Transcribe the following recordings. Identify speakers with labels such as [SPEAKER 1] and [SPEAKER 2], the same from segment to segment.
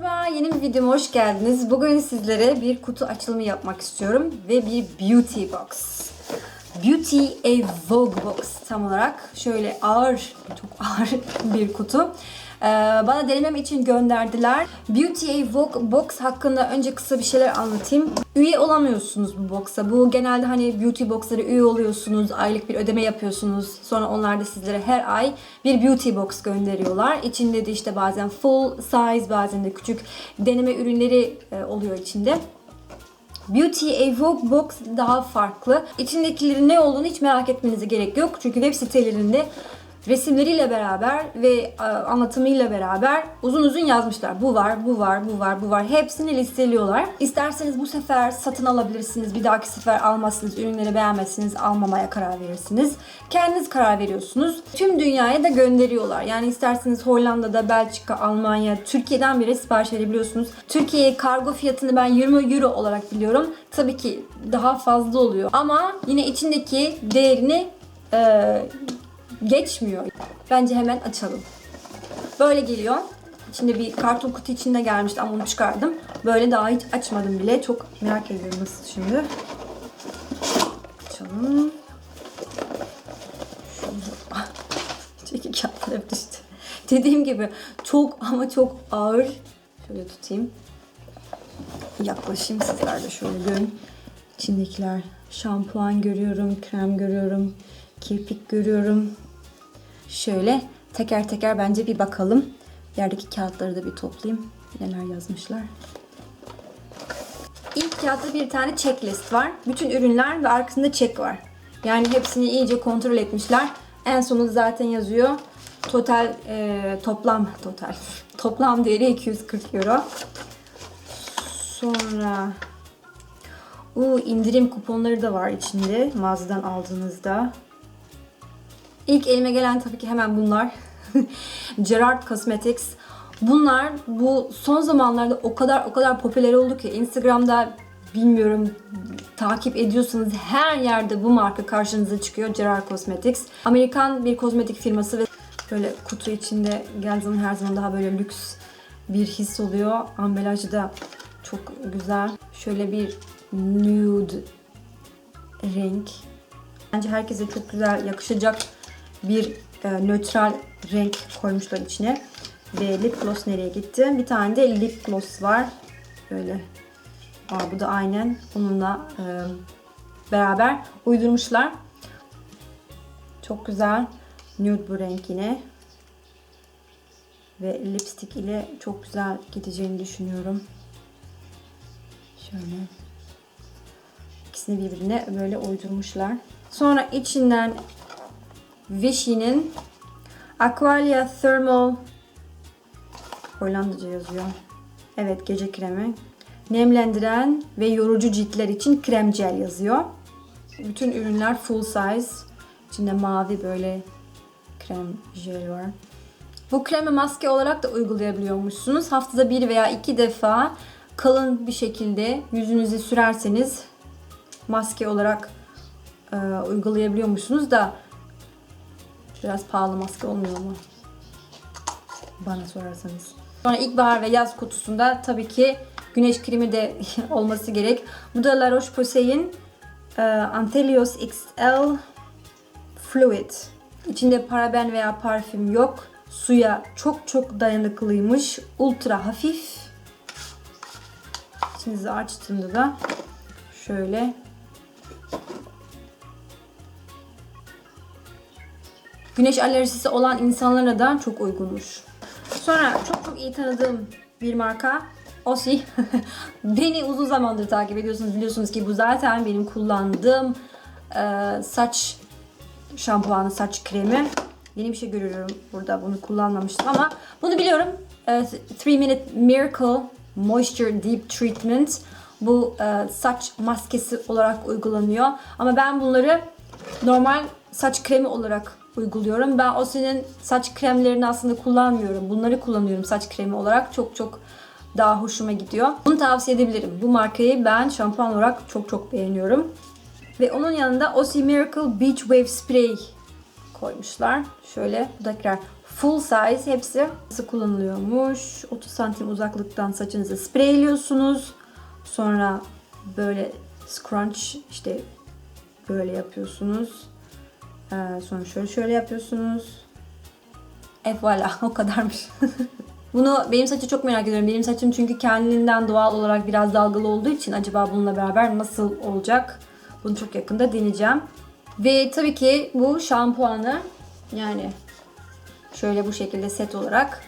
[SPEAKER 1] Merhaba, yeni bir videoma hoş geldiniz. Bugün sizlere bir kutu açılımı yapmak istiyorum ve bir beauty box. Beauty a Vogue box tam olarak. Şöyle ağır, çok ağır bir kutu. Ee, bana denemem için gönderdiler. Beauty a box hakkında önce kısa bir şeyler anlatayım. Üye olamıyorsunuz bu box'a. Bu genelde hani beauty box'lara üye oluyorsunuz, aylık bir ödeme yapıyorsunuz. Sonra onlar da sizlere her ay bir beauty box gönderiyorlar. İçinde de işte bazen full size, bazen de küçük deneme ürünleri e, oluyor içinde. Beauty Evoke Box daha farklı. İçindekilerin ne olduğunu hiç merak etmenize gerek yok. Çünkü web sitelerinde resimleriyle beraber ve e, anlatımıyla beraber uzun uzun yazmışlar. Bu var, bu var, bu var, bu var. Hepsini listeliyorlar. İsterseniz bu sefer satın alabilirsiniz. Bir dahaki sefer almazsınız. Ürünleri beğenmezsiniz. Almamaya karar verirsiniz. Kendiniz karar veriyorsunuz. Tüm dünyaya da gönderiyorlar. Yani isterseniz Hollanda'da, Belçika, Almanya, Türkiye'den bile sipariş verebiliyorsunuz. Türkiye'ye kargo fiyatını ben 20 euro olarak biliyorum. Tabii ki daha fazla oluyor. Ama yine içindeki değerini e, geçmiyor. Bence hemen açalım. Böyle geliyor. İçinde bir karton kutu içinde gelmişti ama onu çıkardım. Böyle daha hiç açmadım bile. Çok merak ediyorum nasıl şimdi. Açalım. Çekil kağıtları düştü. Dediğim gibi çok ama çok ağır. Şöyle tutayım. Yaklaşayım sizler de şöyle görün. İçindekiler şampuan görüyorum, krem görüyorum, kirpik görüyorum. Şöyle teker teker bence bir bakalım. Yerdeki kağıtları da bir toplayayım. Neler yazmışlar. İlk kağıtta bir tane checklist var. Bütün ürünler ve arkasında check var. Yani hepsini iyice kontrol etmişler. En sonunda zaten yazıyor. Total e, toplam total toplam değeri 240 euro. Sonra u indirim kuponları da var içinde mağazadan aldığınızda. İlk elime gelen tabii ki hemen bunlar. Gerard Cosmetics. Bunlar bu son zamanlarda o kadar o kadar popüler oldu ki Instagram'da bilmiyorum takip ediyorsanız her yerde bu marka karşınıza çıkıyor. Gerard Cosmetics. Amerikan bir kozmetik firması ve böyle kutu içinde geldiği her zaman daha böyle lüks bir his oluyor. Ambalajı da çok güzel. Şöyle bir nude renk. Bence herkese çok güzel yakışacak bir e, nötral renk koymuşlar içine. Ve lip gloss nereye gitti? Bir tane de lip gloss var. Böyle. Aa, bu da aynen onunla e, beraber uydurmuşlar. Çok güzel. Nude bu renk yine. Ve lipstick ile çok güzel gideceğini düşünüyorum. Şöyle. İkisini birbirine böyle uydurmuşlar. Sonra içinden Vichy'nin Aqualia Thermal Hollandaca yazıyor. Evet gece kremi. Nemlendiren ve yorucu ciltler için krem jel yazıyor. Bütün ürünler full size. İçinde mavi böyle krem jel var. Bu kremi maske olarak da uygulayabiliyormuşsunuz. Haftada bir veya iki defa kalın bir şekilde yüzünüze sürerseniz maske olarak e, uygulayabiliyormuşsunuz da biraz pahalı maske olmuyor mu? Bana sorarsanız. Sonra ilkbahar ve yaz kutusunda tabii ki güneş kremi de olması gerek. Bu da La Roche-Posay'in e, Antelios XL Fluid. İçinde paraben veya parfüm yok. Suya çok çok dayanıklıymış. Ultra hafif. İçinizi açtığımda da şöyle güneş alerjisi olan insanlara da çok uygunmuş. Sonra çok çok iyi tanıdığım bir marka Ossi. Beni uzun zamandır takip ediyorsunuz. Biliyorsunuz ki bu zaten benim kullandığım e, saç şampuanı, saç kremi. Yeni bir şey görüyorum burada. Bunu kullanmamıştım ama bunu biliyorum. 3 Minute Miracle Moisture Deep Treatment. Bu e, saç maskesi olarak uygulanıyor. Ama ben bunları normal saç kremi olarak uyguluyorum. Ben Ossi'nin saç kremlerini aslında kullanmıyorum. Bunları kullanıyorum saç kremi olarak. Çok çok daha hoşuma gidiyor. Bunu tavsiye edebilirim. Bu markayı ben şampuan olarak çok çok beğeniyorum. Ve onun yanında Ossi Miracle Beach Wave Spray koymuşlar. Şöyle bu da tekrar Full size hepsi nasıl kullanılıyormuş. 30 santim uzaklıktan saçınızı spreyliyorsunuz. Sonra böyle scrunch işte böyle yapıyorsunuz. Ee, şöyle şöyle yapıyorsunuz. E voilà o kadarmış. Bunu benim saçı çok merak ediyorum. Benim saçım çünkü kendinden doğal olarak biraz dalgalı olduğu için acaba bununla beraber nasıl olacak? Bunu çok yakında deneyeceğim. Ve tabii ki bu şampuanı yani şöyle bu şekilde set olarak.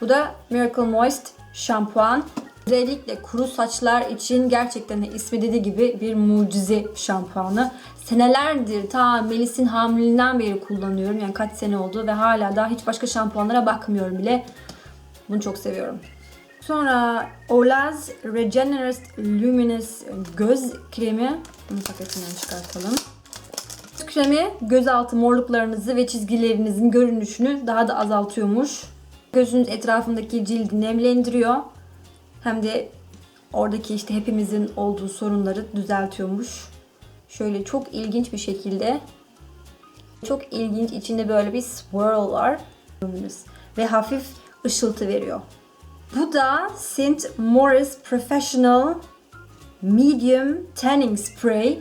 [SPEAKER 1] Bu da Miracle Moist şampuan. Özellikle kuru saçlar için gerçekten de ismi dediği gibi bir mucize şampuanı. Senelerdir ta Melis'in hamileliğinden beri kullanıyorum. Yani kaç sene oldu ve hala daha hiç başka şampuanlara bakmıyorum bile. Bunu çok seviyorum. Sonra Olaz Regenerist Luminous göz kremi. Bunu paketinden çıkartalım. Göz kremi gözaltı morluklarınızı ve çizgilerinizin görünüşünü daha da azaltıyormuş. Gözünüz etrafındaki cildi nemlendiriyor. Hem de oradaki işte hepimizin olduğu sorunları düzeltiyormuş. Şöyle çok ilginç bir şekilde çok ilginç içinde böyle bir swirl var. Ve hafif ışıltı veriyor. Bu da St. Morris Professional Medium Tanning Spray.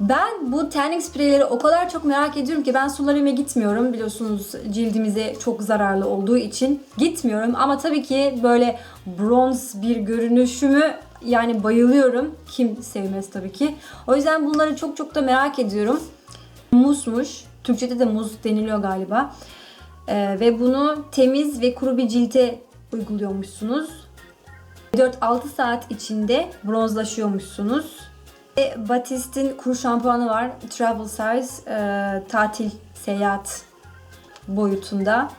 [SPEAKER 1] Ben bu tanning spreyleri o kadar çok merak ediyorum ki ben sularıma gitmiyorum. Biliyorsunuz cildimize çok zararlı olduğu için gitmiyorum. Ama tabii ki böyle bronz bir görünüşümü yani bayılıyorum. Kim sevmez tabii ki. O yüzden bunları çok çok da merak ediyorum. Muzmuş. Türkçede de muz deniliyor galiba. Ee, ve bunu temiz ve kuru bir cilte uyguluyormuşsunuz. 4-6 saat içinde bronzlaşıyormuşsunuz. Ve Batist'in kuru şampuanı var. Travel size, e, tatil, seyahat boyutunda.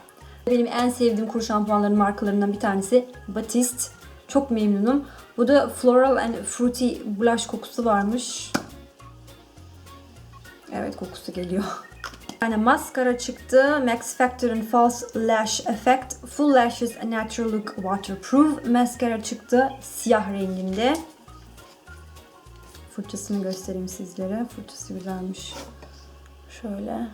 [SPEAKER 1] Benim en sevdiğim kuru şampuanların markalarından bir tanesi Batiste. Çok memnunum. Bu da floral and fruity blush kokusu varmış. Evet kokusu geliyor. Yani maskara çıktı. Max Factor'ın False Lash Effect. Full Lashes Natural Look Waterproof. Maskara çıktı. Siyah renginde. Fırçasını göstereyim sizlere. Fırçası güzelmiş. Şöyle.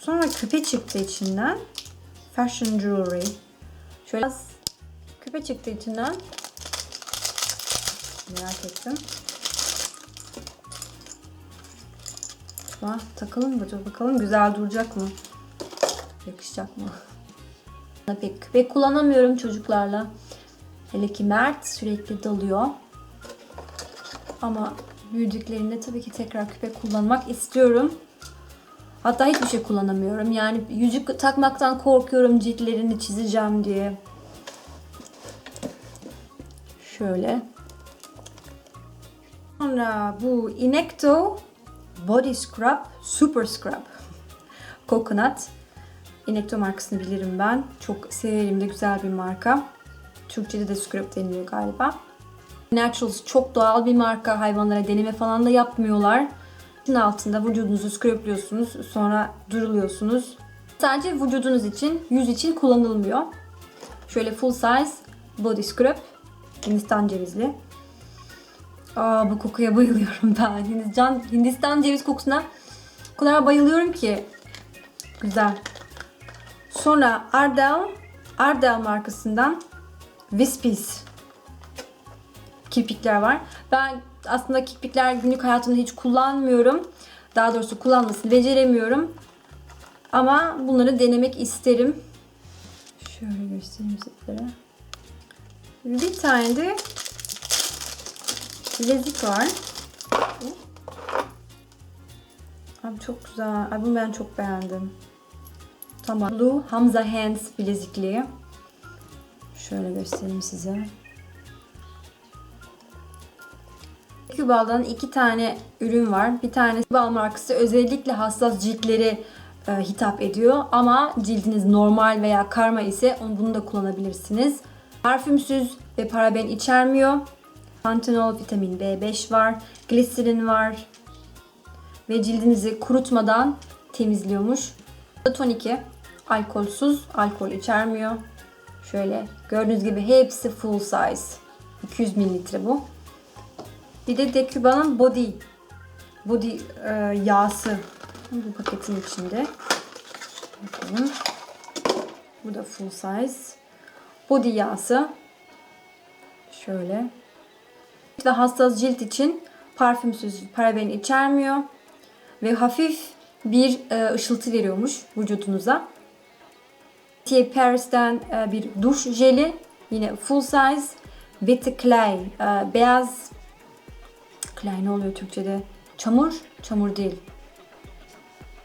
[SPEAKER 1] Sonra küpe çıktı içinden. Fashion Jewelry. Şöyle küpe çıktı içinden. Merak ettim. Acaba takalım mı? Bakalım güzel duracak mı? Yakışacak mı? Pek küpe kullanamıyorum çocuklarla. Hele ki Mert sürekli dalıyor. Ama büyüdüklerinde tabii ki tekrar küpe kullanmak istiyorum. Hatta hiçbir şey kullanamıyorum. Yani yüzük takmaktan korkuyorum ciltlerini çizeceğim diye. Şöyle. Sonra bu Inecto Body Scrub Super Scrub. Coconut. Inecto markasını bilirim ben. Çok severim de güzel bir marka. Türkçe'de de scrub deniliyor galiba. Naturals çok doğal bir marka. Hayvanlara deneme falan da yapmıyorlar. Bunun altında vücudunuzu scrubluyorsunuz. Sonra duruluyorsunuz. Sadece vücudunuz için, yüz için kullanılmıyor. Şöyle full size body scrub. Hindistan cevizli. Aa bu kokuya bayılıyorum ben. Hindistan, Hindistan ceviz kokusuna o kadar bayılıyorum ki. Güzel. Sonra Ardell, Ardell markasından Wispies kirpikler var. Ben aslında kirpikler günlük hayatımda hiç kullanmıyorum. Daha doğrusu kullanmasını beceremiyorum. Ama bunları denemek isterim. Şöyle göstereyim sizlere. Bir tane de bilezik var. Abi çok güzel. Abi bunu ben çok beğendim. Tamam. Blue Hamza Hands bilezikliği. Şöyle göstereyim size. Kübal'dan iki tane ürün var. Bir tanesi Kübal markası özellikle hassas ciltleri e, hitap ediyor. Ama cildiniz normal veya karma ise onu bunu da kullanabilirsiniz. Parfümsüz ve paraben içermiyor. Pantenol, vitamin B5 var, gliserin var ve cildinizi kurutmadan temizliyormuş. Toniki alkolsüz, alkol içermiyor. Şöyle gördüğünüz gibi hepsi full size. 200 mililitre bu. Bir de Decuba'nın body body e, yağsı Bu paketin içinde. Bakalım. Bu da full size. Body yağısı. Şöyle. Ve hassas cilt için parfümsüz, paraben içermiyor. Ve hafif bir e, ışıltı veriyormuş vücudunuza. T. Paris'ten e, bir duş jeli. Yine full size. With clay. E, beyaz clay ne oluyor Türkçe'de? Çamur? Çamur değil.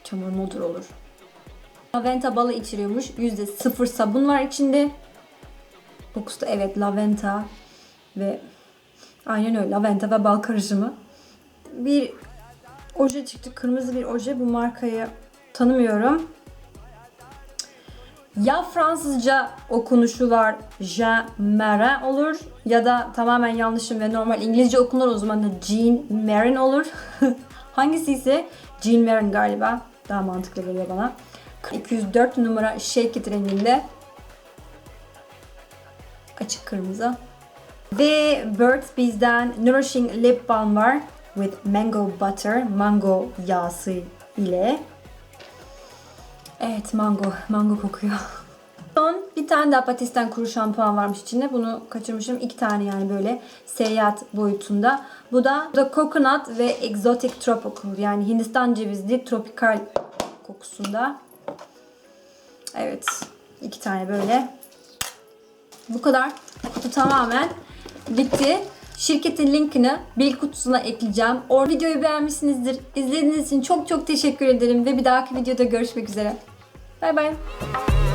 [SPEAKER 1] Çamur nodur olur. Laventa balı içeriyormuş. %0 sabun var içinde. Kokusu evet laventa ve aynen öyle laventa ve bal karışımı. Bir oje çıktı. Kırmızı bir oje. Bu markayı tanımıyorum. Ya Fransızca okunuşu var Jean Marin olur ya da tamamen yanlışım ve normal İngilizce okunur o zaman da Jean Marin olur. Hangisi ise Jean Marin galiba. Daha mantıklı geliyor bana. 204 numara Shake It renginde. Açık kırmızı. Ve Burt's Bees'den Nourishing Lip Balm var. With Mango Butter. Mango yağısı ile. Evet mango. Mango kokuyor. Son bir tane daha Patis'ten kuru şampuan varmış içinde. Bunu kaçırmışım. İki tane yani böyle seyahat boyutunda. Bu da, bu da coconut ve exotic tropical yani Hindistan cevizli tropikal kokusunda. Evet. iki tane böyle. Bu kadar. Kutu tamamen bitti. Şirketin linkini bil kutusuna ekleyeceğim. O videoyu beğenmişsinizdir. İzlediğiniz için çok çok teşekkür ederim ve bir dahaki videoda görüşmek üzere. 拜拜。